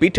পিঠ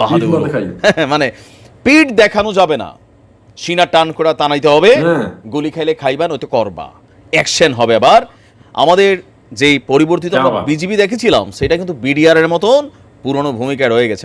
বাহাদুর মানে পিঠ দেখানো যাবে না সিনা টান করে টানাইতে হবে গুলি খাইলে খাইবা নয়তো করবা অ্যাকশন হবে আবার আমাদের যেই পরিবর্তিত বিজিবি দেখেছিলাম সেটা কিন্তু বিডিআর এর মতন পুরনো ভূমিকা রয়ে গেছে।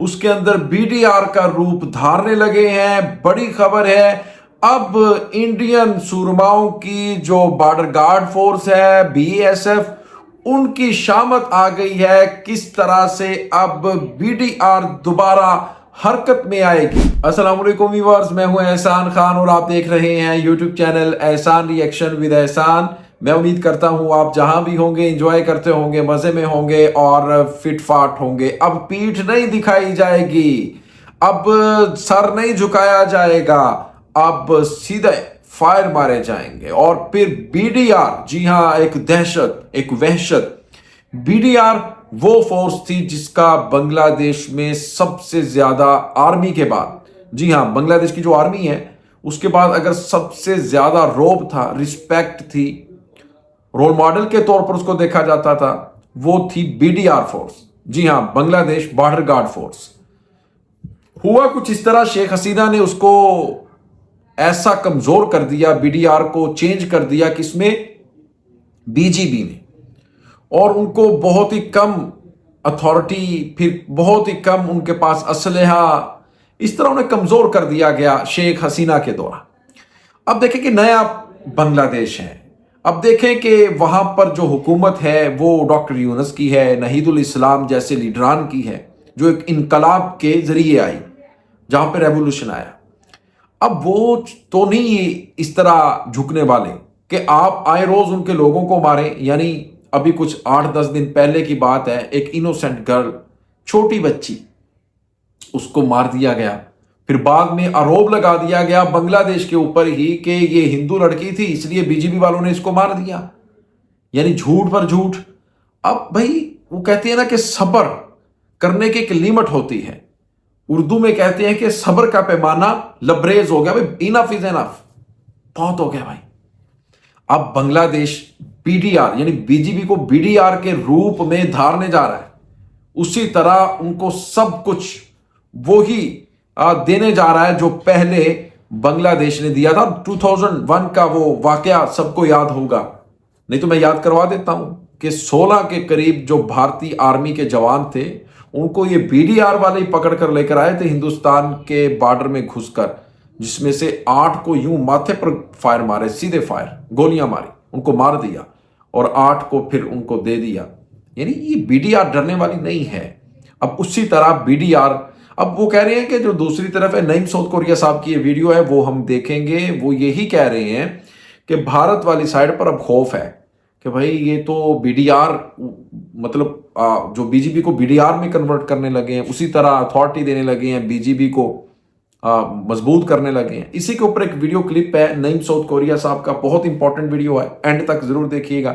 اس کے اندر بی ڈی آر کا روپ دھارنے لگے ہیں۔ بڑی خبر ہے، اب انڈین سورماؤں کی جو بارڈر گارڈ فورس ہے بی ایس ایف ان کی شامت آ گئی ہے۔ کس طرح سے اب بی ڈی آر دوبارہ حرکت میں آئے گی؟ السلام علیکم ویورز، میں ہوں احسان خان اور آپ دیکھ رہے ہیں YouTube channel Ehsan reaction with Ehsan. میں امید کرتا ہوں آپ جہاں بھی ہوں گے انجوائے کرتے ہوں گے، مزے میں ہوں گے اور فٹ فاٹ ہوں گے۔ اب پیٹ نہیں دکھائی جائے گی۔ اب سر نہیں جھکایا جائے گا۔ اب سیدھے فائر مارے جائیں گے۔ اور پھر بی ڈی آر جی ہاں ایک دہشت، ایک وحشت۔ بی ڈی آر وہ فورس تھی جس کا بنگلہ دیش میں سب سے زیادہ آرمی کے بعد۔ جی ہاں بنگلہ دیش کی جو آرمی ہے، اس کے بعد اگر سب سے زیادہ روب تھا رسپیکٹ تھی رول ماڈل کے طور پر اس کو دیکھا جاتا تھا، وہ تھی بی ڈی آر فورس جی ہاں بنگلہ دیش بارڈر گارڈ فورس ہوا کچھ اس طرح شیخ حسینہ نے اس کو ایسا کمزور کر دیا بی ڈی آر کو چینج کر دیا کس میں بی جی بی نے اور ان کو بہت ہی کم اتھارٹی پھر بہت ہی کم ان کے پاس اسلحہ، اس طرح انہیں کمزور کر دیا گیا شیخ حسینہ کے دورہ اب دیکھیں کہ نیا بنگلہ دیش ہے۔ اب دیکھیں کہ وہاں پر جو حکومت ہے، وہ ڈاکٹر یونس کی ہے نحید الاسلام جیسے لیڈران کی ہے، جو ایک انقلاب کے ذریعے آئی، جہاں پہ ریولوشن آیا۔ اب وہ تو نہیں اس طرح جھکنے والے کہ آپ آئے روز ان کے لوگوں کو ماریں۔ یعنی ابھی کچھ آٹھ دس دن پہلے کی بات ہے، ایک انوسینٹ گرل چھوٹی بچی، اس کو مار دیا گیا۔ پھر بعد میں آروپ لگا دیا گیا بنگلہ دیش کے اوپر ہی کہ یہ ہندو لڑکی تھی، اس لیے بی جے پی والوں نے اس کو مار دیا۔ یعنی جھوٹ پر جھوٹ۔ اب بھائی، وہ کہتے ہیں نا کہ صبر کرنے کے ایک لیمٹ ہوتی ہے۔ اردو میں کہتے ہیں کہ صبر کا پیمانہ لبریز ہو گیا۔ بھائی انف از انف بہت ہو گیا بھائی۔ اب Bangladesh B D R یعنی بی جی پی کو بی ڈی آر کے روپ میں دھارنے جا رہا ہے۔ اسی طرح ان کو سب کچھ وہی دینے جا رہا ہے جو پہلے بنگلہ دیش نے دیا تھا۔ ٹو تھاؤزینڈ ون کا وہ واقعہ سب کو یاد ہوگا۔ نہیں تو میں یاد کروا دیتا ہوں کہ سولہ کے قریب جو بھارتی آرمی کے جوان تھے، ان کو یہ بی ڈی آر والے پکڑ کر لے کر آئے تھے ہندوستان کے بارڈر میں گھس کر، جس میں سے آٹھ کو یوں ماتھے پر فائر مارے، سیدھے فائر، گولیاں ماری، ان کو مار دیا اور آٹھ کو پھر ان کو دے دیا۔ یعنی یہ بی ڈی آر ڈرنے والی نہیں ہے۔ اب اسی طرح بی ڈی آر اب وہ کہہ رہے ہیں کہ جو دوسری طرف ہے، نعیم ساؤتھ کوریا صاحب کی یہ ویڈیو ہے، وہ ہم دیکھیں گے۔ وہ یہی کہہ رہے ہیں کہ بھارت والی سائڈ پر اب خوف ہے کہ بھائی یہ تو بی ڈی آر مطلب جو بی جے پی کو بی ڈی آر میں کنورٹ کرنے لگے ہیں، اسی طرح اتھارٹی دینے لگے ہیں بی جی پی کو مضبوط کرنے لگے ہیں۔ اسی کے اوپر ایک ویڈیو کلپ ہے نعیم ساؤتھ کوریا صاحب کا، بہت امپورٹنٹ ویڈیو ہے اینڈ تک ضرور دیکھیے گا۔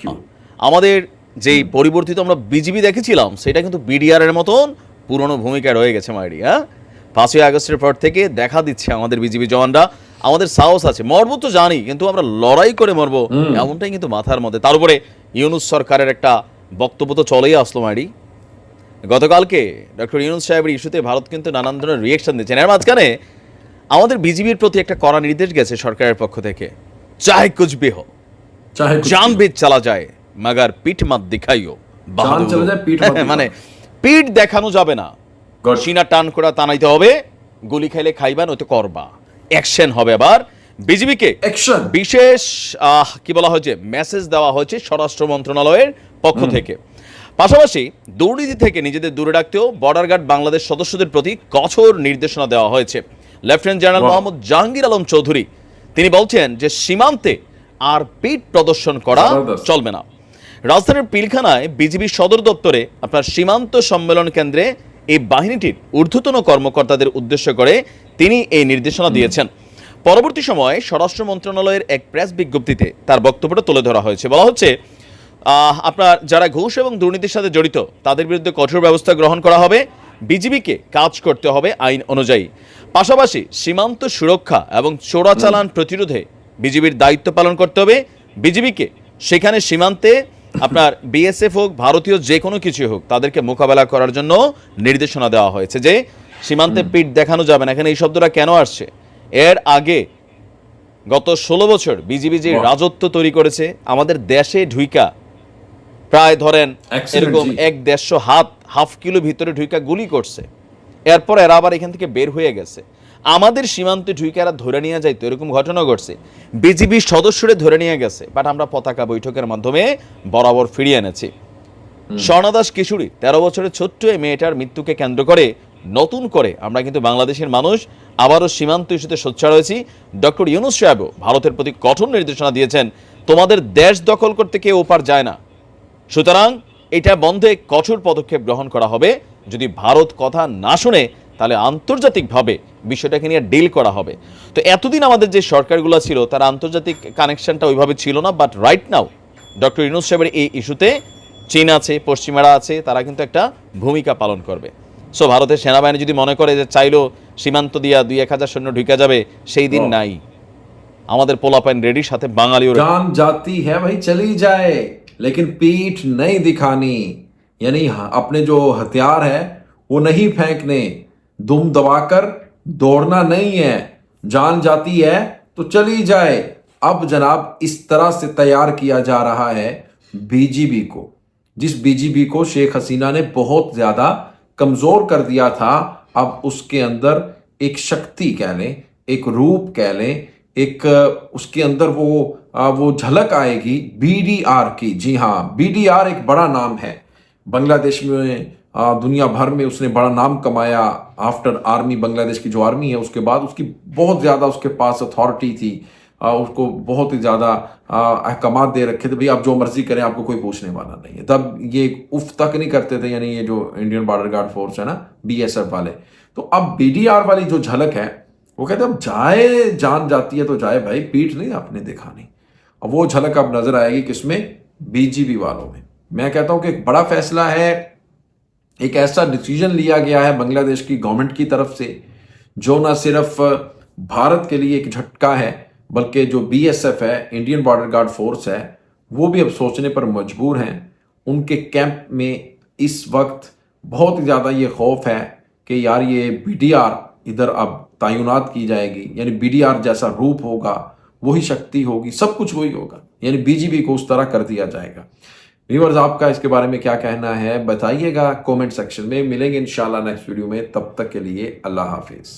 কিউ আমাদের যেই পরিবর্তিত আমরা বিজিবি দেখেছিলাম সেটা কিন্তু বিডিআর মতন পুরনো ভূমিকা রয়ে গেছে মাইরি হ্যাঁ পাঁচই আগস্টের পর থেকে দেখা দিচ্ছে আমাদের বিজিবি জওয়ানরা। আমাদের সাহস আছে মরব তো জানি কিন্তু আমরা লড়াই করে মরব এমনটাই কিন্তু মাথার মধ্যে। তার উপরে ইউনুস সরকারের একটা বক্তব্য তো চলেই আসলো মাইরি গতকালকে ডক্টর ইউনুস সাহেবের ইস্যুতে ভারত কিন্তু নানান ধরনের রিয়েকশন দিচ্ছেন এর মাঝখানে আমাদের বিজিবির প্রতি একটা কড়া নির্দেশ গেছে সরকারের পক্ষ থেকে। চাই কুছ ভি জান চালা যায় মাগার পিঠ মাত মানে পিঠ দেখানো যাবে না। সিনা টান করা হবে গুলি খাইলে খাইবা নয়তো করবা। অ্যাকশন হবে আবার। বিজিবিকে বিশেষ কি বলা হয়েছে মেসেজ দেওয়া হয়েছে স্বরাষ্ট্র মন্ত্রণালয়ের পক্ষ থেকে। পাশাপাশি দুর্নীতি থেকে নিজেদের দূরে রাখতেও বর্ডার গার্ড বাংলাদেশ সদস্যদের প্রতি কঠোর নির্দেশনা দেওয়া হয়েছে। লেফটেন্যান্ট জেনারেল মোহাম্মদ জাহাঙ্গীর আলম চৌধুরী তিনি বলছেন যে সীমান্তে আর পিঠ প্রদর্শন করা চলবে না। রাজধানীর পিলখানায় বিজিবি সদর দপ্তরে আপনার সীমান্ত সম্মেলন কেন্দ্রে এই বাহিনীটির ঊর্ধ্বতন কর্মকর্তাদের উদ্দেশ্য করে তিনি এই নির্দেশনা দিয়েছেন। পরবর্তী সময়ে স্বরাষ্ট্র মন্ত্রণালয়ের এক প্রেস বিজ্ঞপ্তিতে তার বক্তব্যটা তুলে ধরা হয়েছে। বলা হচ্ছে আহ, আপনার যারা ঘুষ এবং দুর্নীতির সাথে জড়িত তাদের বিরুদ্ধে কঠোর ব্যবস্থা গ্রহণ করা হবে। বিজিবিকে কাজ করতে হবে আইন অনুযায়ী। পাশাপাশি সীমান্ত সুরক্ষা এবং চোরাচালান প্রতিরোধে বিজিবির দায়িত্ব পালন করতে হবে। বিজিবিকে সেখানে সীমান্তে আপনার বিএসএফ হোক ভারতীয় যে কোনো কিছু হোক তাদেরকে মোকাবেলা করার জন্য নির্দেশনা দেওয়া হয়েছে যে সীমান্তে পিঠ দেখানো যাবে না। এখানে এই শব্দটা কেন আসছে? এর আগে গত ষোলো বছর বিজিবি যে রাজত্ব তৈরি করেছে আমাদের দেশে ঢুইকা প্রায় ধরেন এরকম এক দেড়শো হাত হাফ কিলো ভিতরে ঢুইকা গুলি করছে। এরপর এরা আবার এখান থেকে বের হয়ে গেছে। আমাদের সীমান্তে ঢুইকা এরা ধরে নিয়ে যাইতো এরকম ঘটনা ঘটছে। বিজিবির সদস্যরে ধরে নিয়ে গেছে বাট আমরা পতাকা বৈঠকের মাধ্যমে বরাবর ফিরিয়ে এনেছি। স্বর্ণদাস কিশোরী তেরো বছরের ছোট্ট এই মেয়েটার মৃত্যুকে কেন্দ্র করে নতুন করে আমরা কিন্তু বাংলাদেশের মানুষ আবারও সীমান্ত ইস্যুতে সোচ্চার হয়েছি। ডক্টর ইউনুস সাহেবও ভারতের প্রতি কঠোর নির্দেশনা দিয়েছেন তোমাদের দেশ দখল করতে কেউ ওপার যায় না। সুতরাং এটা বন্ধে কঠোর পদক্ষেপ গ্রহণ করা হবে। যদি ভারত কথা না শুনে তাহলে আন্তর্জাতিকভাবে বিষয়টাকে নিয়ে ডিল করা হবে। তো এতদিন আমাদের যে সরকারগুলো ছিল তার আন্তর্জাতিক কানেকশনটা ওইভাবে ছিল না but right now doctor Yunus সাহেবের এই ইস্যুতে চীন আছে পশ্চিমারা আছে তারা কিন্তু একটা ভূমিকা পালন করবে। সো ভারতের সেনাবাহিনী যদি মনে করে যে চাইলো সীমান্ত দিয়া দুই এক হাজার সৈন্য ঢুকে যাবে সেই দিন নাই। আমাদের পোলাপাইন রেডির সাথে বাঙালিও یعنی اپنے جو ہتھیار ہیں، وہ نہیں پھینکنے، دم دبا کر دوڑنا نہیں ہے، جان جاتی ہے تو چلی جائے۔ اب جناب اس طرح سے تیار کیا جا رہا ہے بی جی بی کو۔ جس بی جی بی کو شیخ حسینہ نے بہت زیادہ کمزور کر دیا تھا، اب اس کے اندر ایک شکتی کہہ لیں، ایک روپ کہہ لیں، ایک، اس کے اندر وہ وہ جھلک آئے گی۔ بی ڈی آر کی۔ جی ہاں بی ڈی آر ایک بڑا نام ہے۔ بنگلہ دیش میں دنیا بھر میں اس نے بڑا نام کمایا آفٹر آرمی بنگلہ دیش کی جو آرمی ہے، اس کے بعد اس کی بہت زیادہ اس کے پاس اتھارٹی تھی۔ اس کو بہت ہی زیادہ احکامات دے رکھے تھے۔ بھئی آپ جو مرضی کریں، آپ کو کوئی پوچھنے والا نہیں ہے۔ تب یہ اف تک نہیں کرتے تھے یعنی یہ جو انڈین بارڈر گارڈ فورس ہے نا بی ایس ایف والے۔ تو اب بی ڈی آر والی جو جھلک ہے، وہ کہتے ہیں، اب جائے، جان جاتی ہے تو جائے بھائی، پیٹھ نہیں، آپ نے دکھا نہیں۔ اب وہ جھلک اب نظر آئے گی کس میں؟ بی جی بی والوں میں۔ میں کہتا ہوں کہ ایک بڑا فیصلہ ہے، ایک ایسا ڈسیزن لیا گیا ہے بنگلہ دیش کی گورنمنٹ کی طرف سے، جو نہ صرف بھارت کے لیے ایک جھٹکا ہے، بلکہ جو بی ایس ایف ہے انڈین بارڈر گارڈ فورس ہے، وہ بھی اب سوچنے پر مجبور ہیں۔ ان کے کیمپ میں اس وقت بہت زیادہ یہ خوف ہے کہ یار یہ بی ڈی آر ادھر اب تعینات کی جائے گی یعنی بی ڈی آر جیسا روپ ہوگا، وہی شکتی ہوگی، سب کچھ وہی ہوگا یعنی بی جی پی کو اس طرح کر دیا جائے گا۔ ویورز، آپ کا اس کے بارے میں کیا کہنا ہے؟ بتائیے گا کومنٹ سیکشن میں۔ ملیں گے انشاءاللہ نیکسٹ ویڈیو میں۔ تب تک کے لیے اللہ حافظ۔